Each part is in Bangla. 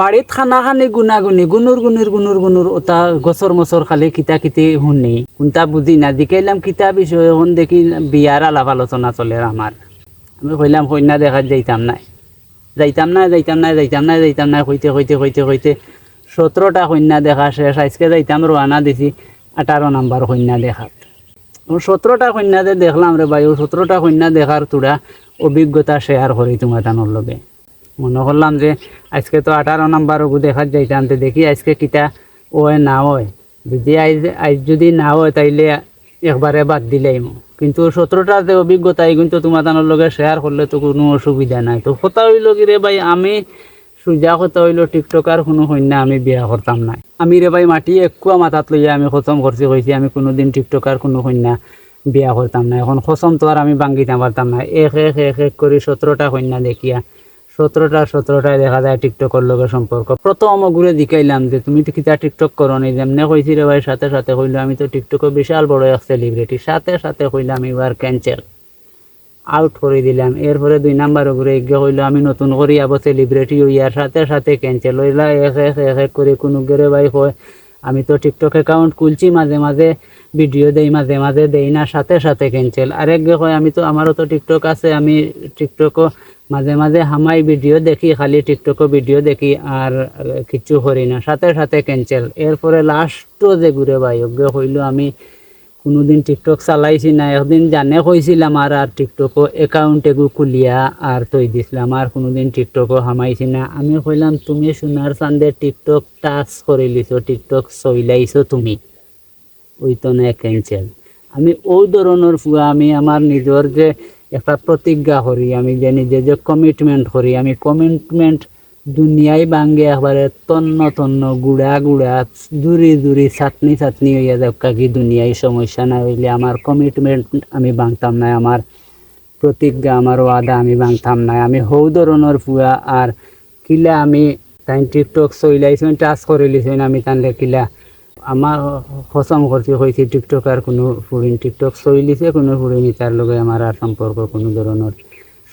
বাড়িত খানা খানি গুণাগুণি গুনুর গুনুর গুনুর গুনুর ওটা গছর মছর খালি কিতা কিতি শুনি। কোনটা বুঝি না জিকাইলাম কিতা বিষয় এখন দেখি বিয়ার আলাপ আলোচনা চলে আমার আমি কইলাম কন্যা দেখাত যাইতাম নাই। যাইতাম না যাইতাম না যাইতাম না যাইতাম না কইতে কইতে কইতে কইতে সতেরোটা কন্যা দেখা, শেষ। আজকে যাইতাম রোয়ানা দিছি আঠারো নাম্বার কন্যা দেখাত। সতেরোটা কন্যাতে দেখলাম রে ভাই ও সতেরোটা কন্যা দেখার তোরা অভিজ্ঞতা শেয়ার করি তোমার লগে। মনে করলাম যে আজকে তো আঠারো নাম্বার ওগু দেখার যাইতাম, তো দেখি আজকে কিতা ও না হয় যদি আইজ আইজ যদি না হয় তাইলে একবারে বাদ দিলেই কিন্তু সতেরোটার যে অভিজ্ঞতা কিন্তু তোমার টানোর লগে শেয়ার করলে তো কোনো অসুবিধা নাই। তো কথা হইল কি রে ভাই, আমি সুজা কথা হইল, টিকটকার কোনো কন্যা আমি বিয়া করতাম না আমি রে ভাই মাটি একুয়া মাথাত লইয়া আমি খতম করছি, কইছি আমি কোনোদিন টিকটকার কোনো কন্যা বিয়া করতাম না এখন খসম তো আর আমি বাঙ্গিতাম পারতাম না এক এক এক এক করে সতেরোটা কন্যা দেখিয়া। সতেরোটা, সতেরোটায় দেখা যায় টিকটকের লগে সম্পর্ক। প্রথম ঘুরে দিকাইলাম যে, তুমি তো কিতা টিকটক করো নি? যেমনে কইছি রে ভাই, সাথে সাথে কইলো আমি তো টিকটকে বিশাল বড় এক সেলিব্রিটি সাথে সাথে কইলাম এবার ক্যান্সেল আউট করে দিলাম। এরপরে দুই নাম্বার উপরে এগিয়ে হইল, আমি নতুন করি আবার সেলিব্রিটি ইয়ার সাথে সাথে ক্যান্সেল হইলা। এক এক এক এক করে কোনো গেরে ভাই কয়, আমি তো টিকটক অ্যাকাউন্ট খুলছি মাঝে মাঝে ভিডিও দেই, মাঝে মাঝে দেই না, সাথে সাথে ক্যান্সেল আরেক কয়, আমি তো, আমারও তো টিকটক আছে, আমি টিকটকও মাঝে মাঝে হামাই ভিডিও দেখি, খালি টিকটকও ভিডিও দেখি আর কিচ্ছু করি না। সাথে সাথে ক্যান্সেল এরপরে লাস্টও যে ঘুরে ভাই, অজ্ঞ হইল আমি। কোনোদিন টিকটক চালাইছি না, একদিন জানে কইছিলাম আর আর টিকটকও অ্যাকাউন্ট এগু খুলিয়া আর তৈ দিছিলাম আর কোনোদিন টিকটকও হামাইছি না। আমি কইলাম, তুমি সোনার চান্দে টিকটক টাচ করে লিছো, টিকটক চইলাইছো তুমি। ওই তো না ক্যান্সেল আমি ওই ধরনের ফুয়া আমি আমার নিজের যে একটা প্রতিজ্ঞা করি, আমি যে নিজে যে কমিটমেন্ট করি, আমি কমিটমেন্ট দুনিয়ায় ভাঙ্গে একবারে তন্ন তন্ন গুড়া গুড়া জুরি জুরি চাটনি চাটনি হইয়া যাক কি দুনিয়ায় সমস্যা না হইলে আমার কমিটমেন্ট আমি বাংতাম না, আমার প্রতিজ্ঞা, আমার ওয়াদা আমি ভাঙতাম না। আমি হৌ ধরনের ফুয়া, আর কিলা আমি তাই টিকটক চইলাইছেন টাচ করে লিছেন আমি তানলে কিলা আমার কসম করছি, হয়েছে টিকটকার কোনো ফুরিন টিকটক চইলিছে কোনো ফুরিনি তার লগে আমার আর সম্পর্ক কোনো ধরনের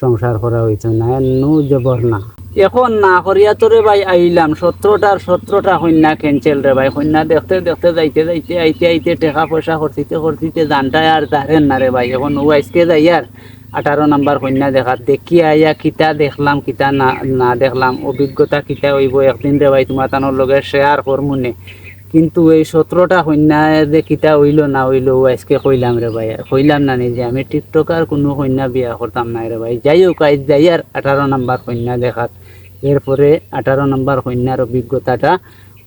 সংসার করা হয়েছে না নো জবর না। এখন না করিয়া তোরে ভাই আইলাম সতেরোটার সতেরোটা কন্যা ক্যান্সেল রে ভাই কন্যা দেখতে দেখতে যাইতে যাইতে আইতে আইতে টাকা পয়সা খরচিতে খরচিতে জানটায় আর দাঁড়েন না রে ভাই। এখন ও আজকে যাই আর আঠারো নাম্বার কন্যা দেখা দেখি আইয়া কিতা দেখলাম, কিতা না না দেখলাম, অভিজ্ঞতা কিতা হইব একদিন রে ভাই, তোমার তানোর লগে শেয়ার করমুনে কিন্তু এই সতেরোটা কন্যা যে কিতা হইল না হইল আজকে কইলাম রে ভাই আর কইলাম না নিজে আমি টিকটকার কোনো কন্যা বিয়া করতাম না রে ভাই। যাই হোক, আজ যাই আর আঠারো নাম্বার কন্যা দেখাত। এরপরে আঠারো নাম্বার কন্যার অভিজ্ঞতাটা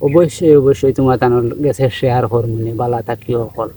অবশ্যই অবশ্যই তোমার তানোর গেছে শেয়ার হর মনে বালা থাকিও সকল